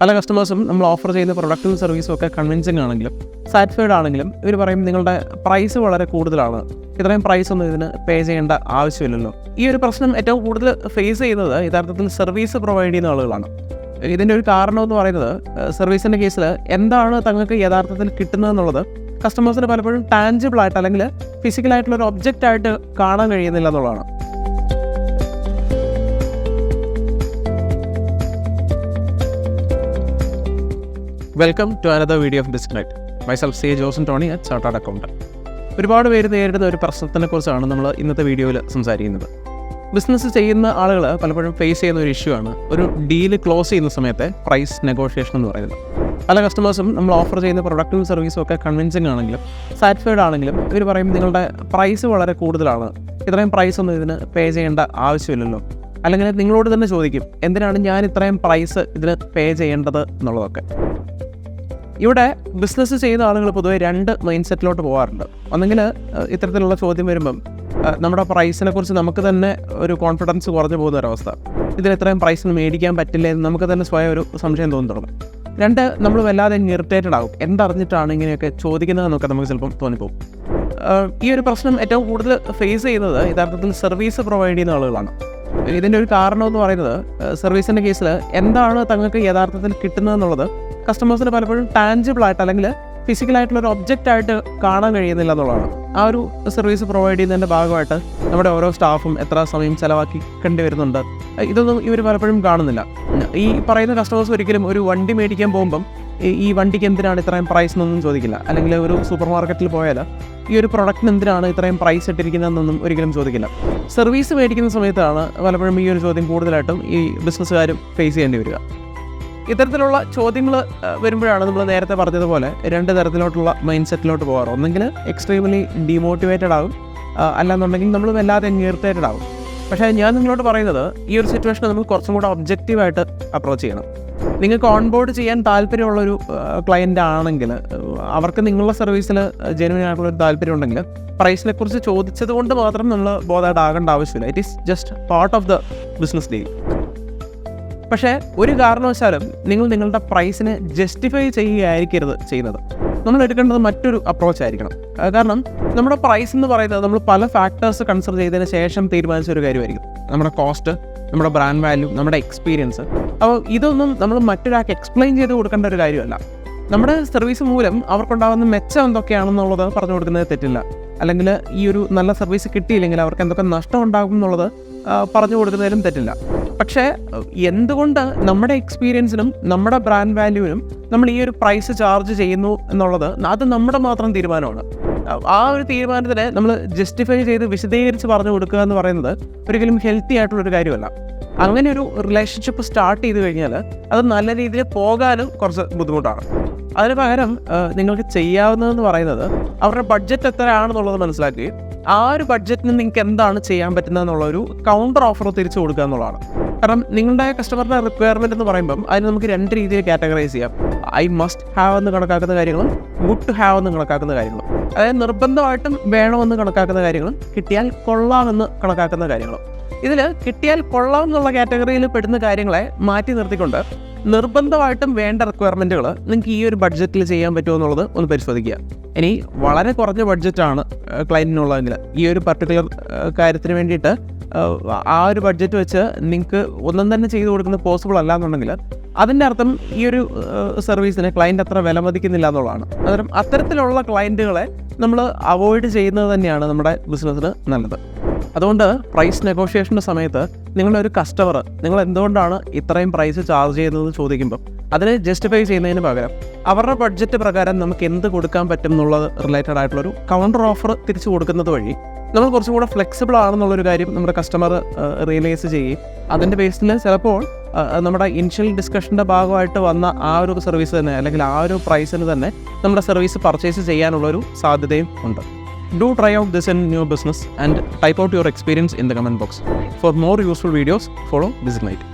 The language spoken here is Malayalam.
പല കസ്റ്റമേഴ്സും നമ്മൾ ഓഫർ ചെയ്യുന്ന പ്രൊഡക്റ്റും സർവീസും ഒക്കെ കൺവിൻസിങ് ആണെങ്കിലും സാറ്റിസ്ഫൈഡ് ആണെങ്കിലും ഇവർ പറയും നിങ്ങളുടെ പ്രൈസ് വളരെ കൂടുതലാണ്. ഇത്രയും പ്രൈസ് ഒന്നും ഇതിന് പേ ചെയ്യേണ്ട ആവശ്യമില്ലല്ലോ. ഈ ഒരു പ്രശ്നം ഏറ്റവും കൂടുതൽ ഫേസ് ചെയ്യുന്നത് യഥാർത്ഥത്തിൽ സർവീസ് പ്രൊവൈഡ് ചെയ്യുന്ന ആളുകളാണ്. ഇതിന്റെ ഒരു കാരണം എന്ന് പറയുന്നത് സർവീസിന്റെ കേസിൽ എന്താണ് തങ്ങൾക്ക് യഥാർത്ഥത്തിൽ കിട്ടുന്നതെന്നുള്ളത് കസ്റ്റമേഴ്സിന് പലപ്പോഴും ടാഞ്ചിബിൾ ആയിട്ട് അല്ലെങ്കിൽ ഫിസിക്കലായിട്ടുള്ള ഒരു ഒബ്ജക്റ്റ് ആയിട്ട് കാണാൻ കഴിയുന്നില്ല എന്നുള്ളതാണ്. Welcome to another video of disconnect myself C Josan Tony at chartered accountant ഒരുപാട് പേര് നേരിടുന്ന ഒരു പ്രശ്നത്തിനെ കുറിച്ചാണ് നമ്മൾ ഇന്നത്തെ വീഡിയോയിൽ സംസാരിക്കുന്നത്. ബിസിനസ് ചെയ്യുന്ന ആളുകൾ പലപ്പോഴും ഫേസ് ചെയ്യുന്ന ഒരു ഇഷ്യൂ ആണ്. ഒരു ഡീൽ ക്ലോസ് ചെയ്യുന്ന സമയത്തെ പ്രൈസ് നെഗോഷിയേഷൻ എന്ന് പറയുന്നത്. പല കസ്റ്റമേഴ്സും നമ്മൾ ഓഫർ ചെയ്യുന്ന പ്രൊഡക്റ്റും സർവീസും ഒക്കെ കൺവിൻസിങ് ആണെങ്കിലും സാറ്റിസ്ഫൈഡ് ആണെങ്കിലും ഇവർ പറയും നിങ്ങളുടെ പ്രൈസ് വളരെ കൂടുതലാണ്. ഇത്രയും പ്രൈസ് ഒന്നും ഇതിന് പേ ചെയ്യേണ്ട ആവശ്യമില്ലല്ലോ. അല്ലെങ്കിൽ നിങ്ങളോട് തന്നെ ചോദിക്കും എന്തിനാണ് ഞാൻ ഇത്രയും പ്രൈസ് ഇതിന് പേ ചെയ്യേണ്ടത് എന്നുള്ളതൊക്കെ. ഇവിടെ ബിസിനസ് ചെയ്യുന്ന ആളുകൾ പൊതുവെ രണ്ട് മൈൻഡ് സെറ്റിലോട്ട് പോകാറുണ്ട് ഒന്നെങ്കിൽ ഇത്തരത്തിലുള്ള ചോദ്യം വരുമ്പം നമ്മുടെ പ്രൈസിനെ കുറിച്ച് നമുക്ക് തന്നെ ഒരു കോൺഫിഡൻസ് കുറഞ്ഞു പോകുന്ന ഒരവസ്ഥ ഇതിന് ഇത്രയും പ്രൈസിന് മേടിക്കാൻ പറ്റില്ല എന്ന് നമുക്ക് തന്നെ സ്വയം ഒരു സംശയം തോന്നി തുടങ്ങും രണ്ട് നമ്മൾ വല്ലാതെ ഇറിറ്റേറ്റഡ് ആകും എന്തറിഞ്ഞിട്ടാണ് ഇങ്ങനെയൊക്കെ ചോദിക്കുന്നതെന്നൊക്കെ നമുക്ക് ചിലപ്പം തോന്നിപ്പോകും ഈ ഒരു പ്രശ്നം ഏറ്റവും കൂടുതൽ ഫേസ് ചെയ്യുന്നത് യഥാർത്ഥത്തിൽ സർവീസ് പ്രൊവൈഡ് ചെയ്യുന്ന ആളുകളാണ്. ഇതിന്റെ ഒരു കാരണം എന്ന് പറയുന്നത് സർവീസിന്റെ കേസിൽ എന്താണ് തങ്ങൾക്ക് യഥാർത്ഥത്തിൽ കിട്ടുന്നത് എന്നുള്ളത് കസ്റ്റമേഴ്സിന് പലപ്പോഴും ടാഞ്ചിബിൾ ആയിട്ട് അല്ലെങ്കിൽ ഫിസിക്കലായിട്ടുള്ള ഒരു ഒബ്ജക്റ്റ് ആയിട്ട് കാണാൻ കഴിയുന്നില്ല എന്നുള്ളതാണ്. ആ ഒരു സർവീസ് പ്രൊവൈഡ് ചെയ്യുന്നതിന്റെ ഭാഗമായിട്ട് നമ്മുടെ ഓരോ സ്റ്റാഫും എത്ര സമയം ചിലവാക്കി കണ്ടുവരുന്നുണ്ട് ഇതൊന്നും ഇവർ പലപ്പോഴും കാണുന്നില്ല. ഈ പറയുന്ന കസ്റ്റമേഴ്സ് ഒരിക്കലും ഒരു വണ്ടി മേടിക്കാൻ പോകുമ്പം ഈ വണ്ടിക്ക് എന്തിനാണ് ഇത്രയും പ്രൈസ് എന്നൊന്നും ചോദിക്കില്ല. അല്ലെങ്കിൽ ഒരു സൂപ്പർ മാർക്കറ്റിൽ പോയാൽ ഈ ഒരു പ്രൊഡക്റ്റിന് എന്തിനാണ് ഇത്രയും പ്രൈസ് ഇട്ടിരിക്കുന്നതെന്നൊന്നും ഒരിക്കലും ചോദിക്കില്ല. സർവീസ് മേടിക്കുന്ന സമയത്താണ് പലപ്പോഴും ഈ ഒരു ചോദ്യം കൂടുതലായിട്ടും ഈ ബിസിനസ്സുകാരും ഫേസ് ചെയ്യേണ്ടി വരിക. ഇത്തരത്തിലുള്ള ചോദ്യങ്ങൾ വരുമ്പോഴാണ് നമ്മൾ നേരത്തെ പറഞ്ഞതുപോലെ രണ്ട് തരത്തിലോട്ടുള്ള മൈൻഡ് സെറ്റിലോട്ട് പോകാറ്. ഒന്നെങ്കിൽ എക്സ്ട്രീംലി ഡിമോട്ടിവേറ്റഡ് ആകും അല്ലാന്നുണ്ടെങ്കിൽ നമ്മൾ വല്ലാതെ ഇറിറ്റേറ്റഡ് ആകും പക്ഷേ ഞാൻ നിങ്ങളോട് പറയുന്നത് ഈ ഒരു സിറ്റുവേഷൻ നമ്മൾ കുറച്ചും കൂടെ ഒബ്ജക്റ്റീവായിട്ട് അപ്രോച്ച് ചെയ്യണം. നിങ്ങൾക്ക് ഓൺബോർഡ് ചെയ്യാൻ താല്പര്യമുള്ളൊരു ക്ലയന്റ് ആണെങ്കിൽ അവർക്ക് നിങ്ങളുടെ സർവീസിൽ ജെനുവിൻ ആയിട്ടുള്ള ഒരു താല്പര്യം ഉണ്ടെങ്കിൽ പ്രൈസിനെ കുറിച്ച് ചോദിച്ചത് കൊണ്ട് മാത്രം നമ്മൾ ബോധമായിട്ട് ആകേണ്ട ആവശ്യമില്ല. It is just part of the business deal പക്ഷേ ഒരു കാരണവശാലും നിങ്ങൾ നിങ്ങളുടെ പ്രൈസിനെ ജസ്റ്റിഫൈ ചെയ്യുകയായിരിക്കരുത് ചെയ്യുന്നത്. നമ്മൾ എടുക്കേണ്ടത് മറ്റൊരു അപ്രോച്ച് ആയിരിക്കണം. കാരണം നമ്മുടെ പ്രൈസ് എന്ന് പറയുന്നത് നമ്മൾ പല ഫാക്ടേഴ്സ് കൺസിഡർ ചെയ്തതിന് ശേഷം തീരുമാനിച്ച ഒരു കാര്യമായിരിക്കും. നമ്മുടെ കോസ്റ്റ് നമ്മുടെ ബ്രാൻഡ് വാല്യൂ നമ്മുടെ എക്സ്പീരിയൻസ് അപ്പോൾ ഇതൊന്നും നമ്മൾ മറ്റൊരാൾക്ക് എക്സ്പ്ലെയിൻ ചെയ്ത് കൊടുക്കേണ്ട ഒരു കാര്യമല്ല. നമ്മുടെ സർവീസ് മൂലം അവർക്കുണ്ടാകുന്ന മെച്ചം എന്തൊക്കെയാണെന്നുള്ളത് പറഞ്ഞു കൊടുക്കുന്നത് തെറ്റില്ല. അല്ലെങ്കിൽ ഈ ഒരു നല്ല സർവീസ് കിട്ടിയില്ലെങ്കിൽ അവർക്ക് എന്തൊക്കെ നഷ്ടം ഉണ്ടാകും എന്നുള്ളത് പറഞ്ഞു കൊടുക്കുന്നതിലും തെറ്റില്ല. പക്ഷേ എന്തുകൊണ്ട് നമ്മുടെ എക്സ്പീരിയൻസിനും നമ്മുടെ ബ്രാൻഡ് വാല്യൂവിനും നമ്മൾ ഈ ഒരു പ്രൈസ് ചാർജ് ചെയ്യുന്നു എന്നുള്ളത് അത് നമ്മുടെ മാത്രം തീരുമാനമാണ്. ആ ഒരു തീരുമാനത്തിനെ നമ്മൾ ജസ്റ്റിഫൈ ചെയ്ത് വിശദീകരിച്ച് പറഞ്ഞു കൊടുക്കുക എന്ന് പറയുന്നത് ഒരിക്കലും ഹെൽത്തി ആയിട്ടുള്ളൊരു കാര്യമല്ല. അങ്ങനെ ഒരു റിലേഷൻഷിപ്പ് സ്റ്റാർട്ട് ചെയ്ത് കഴിഞ്ഞാൽ അത് നല്ല രീതിയിൽ പോകാനും കുറച്ച് ബുദ്ധിമുട്ടാണ്. അതിന് പകരം നിങ്ങൾക്ക് ചെയ്യാവുന്നതെന്ന് പറയുന്നത് അവരുടെ ബഡ്ജറ്റ് എത്രയാണെന്നുള്ളത് മനസ്സിലാക്കുകയും ആ ഒരു ബഡ്ജറ്റിന് നിങ്ങൾക്ക് എന്താണ് ചെയ്യാൻ പറ്റുന്നതെന്നുള്ള ഒരു കൗണ്ടർ ഓഫർ തിരിച്ചു കൊടുക്കുക എന്നുള്ളതാണ്. കാരണം നിങ്ങളുടെ കസ്റ്റമറിന്റെ റിക്വയർമെന്റ് എന്ന് പറയുമ്പം അതിന് നമുക്ക് രണ്ട് രീതിയിൽ കാറ്റഗറൈസ് ചെയ്യാം. ഐ മസ്റ്റ് ഹാവ് എന്ന് കണക്കാക്കുന്ന കാര്യങ്ങളും ഗുഡ് ടു ഹാവ് എന്ന് കണക്കാക്കുന്ന കാര്യങ്ങളും. അതായത് നിർബന്ധമായിട്ടും വേണമെന്ന് കണക്കാക്കുന്ന കാര്യങ്ങളും കിട്ടിയാൽ കൊള്ളാമെന്ന് കണക്കാക്കുന്ന കാര്യങ്ങളും. ഇതിൽ കിട്ടിയാൽ കൊള്ളാം എന്നുള്ള കാറ്റഗറിയിൽ പെടുന്ന കാര്യങ്ങളെ മാറ്റി നിർത്തിക്കൊണ്ട് നിർബന്ധമായിട്ടും വേണ്ട റിക്വയർമെന്റുകൾ നിങ്ങൾക്ക് ഈ ഒരു ബഡ്ജറ്റിൽ ചെയ്യാൻ പറ്റുമോ എന്നുള്ളത് ഒന്ന് പരിശോധിക്കുക. ഇനി വളരെ കുറഞ്ഞ ബഡ്ജറ്റാണ് ക്ലയന്റിനുള്ളതെങ്കിൽ ഈ ഒരു പർട്ടിക്കുലർ കാര്യത്തിന് വേണ്ടിയിട്ട് ആ ഒരു ബഡ്ജറ്റ് വെച്ച് നിങ്ങൾക്ക് ഒന്നും തന്നെ ചെയ്തു കൊടുക്കുന്നത് പോസിബിൾ അല്ല എന്നുണ്ടെങ്കിൽ അതിന്റെ അർത്ഥം ഈ ഒരു സർവീസിനെ ക്ലയന്റ് അത്ര വില മതിക്കുന്നില്ല എന്നുള്ളതാണ്. അന്നേരം അത്തരത്തിലുള്ള ക്ലയന്റുകളെ നമ്മൾ അവോയ്ഡ് ചെയ്യുന്നത് തന്നെയാണ് നമ്മുടെ ബിസിനസ്സിന് നല്ലത്. അതുകൊണ്ട് പ്രൈസ് നെഗോഷിയേഷന്റെ സമയത്ത് നിങ്ങളുടെ ഒരു കസ്റ്റമർ നിങ്ങൾ എന്തുകൊണ്ടാണ് ഇത്രയും പ്രൈസ് ചാർജ് ചെയ്യുന്നത് ചോദിക്കുമ്പോൾ അതിനെ ജസ്റ്റിഫൈ ചെയ്യുന്നതിന് പകരം അവരുടെ ബഡ്ജറ്റ് പ്രകാരം നമുക്ക് എന്ത് കൊടുക്കാൻ പറ്റും എന്നുള്ളത് റിലേറ്റഡ് ആയിട്ടുള്ളൊരു കൗണ്ടർ ഓഫർ തിരിച്ചു കൊടുക്കുന്നത് വഴി നമ്മൾ കുറച്ചും കൂടെ ഫ്ലെക്സിബിൾ ആണെന്നുള്ളൊരു കാര്യം നമ്മുടെ കസ്റ്റമർ റിയലൈസ് ചെയ്യും. അതിന്റെ ബേസിൽ ചിലപ്പോൾ നമ്മുടെ ഇനിഷ്യൽ ഡിസ്കഷന്റെ ഭാഗമായിട്ട് വന്ന ആ ഒരു സർവീസ് തന്നെ അല്ലെങ്കിൽ ആ ഒരു പ്രൈസിന് തന്നെ നമ്മുടെ സർവീസ് പർച്ചേസ് ചെയ്യാനുള്ളൊരു സാധ്യതയും ഉണ്ട്. Do try out this in new business and type out your experience in the comment box for more useful videos follow Designite.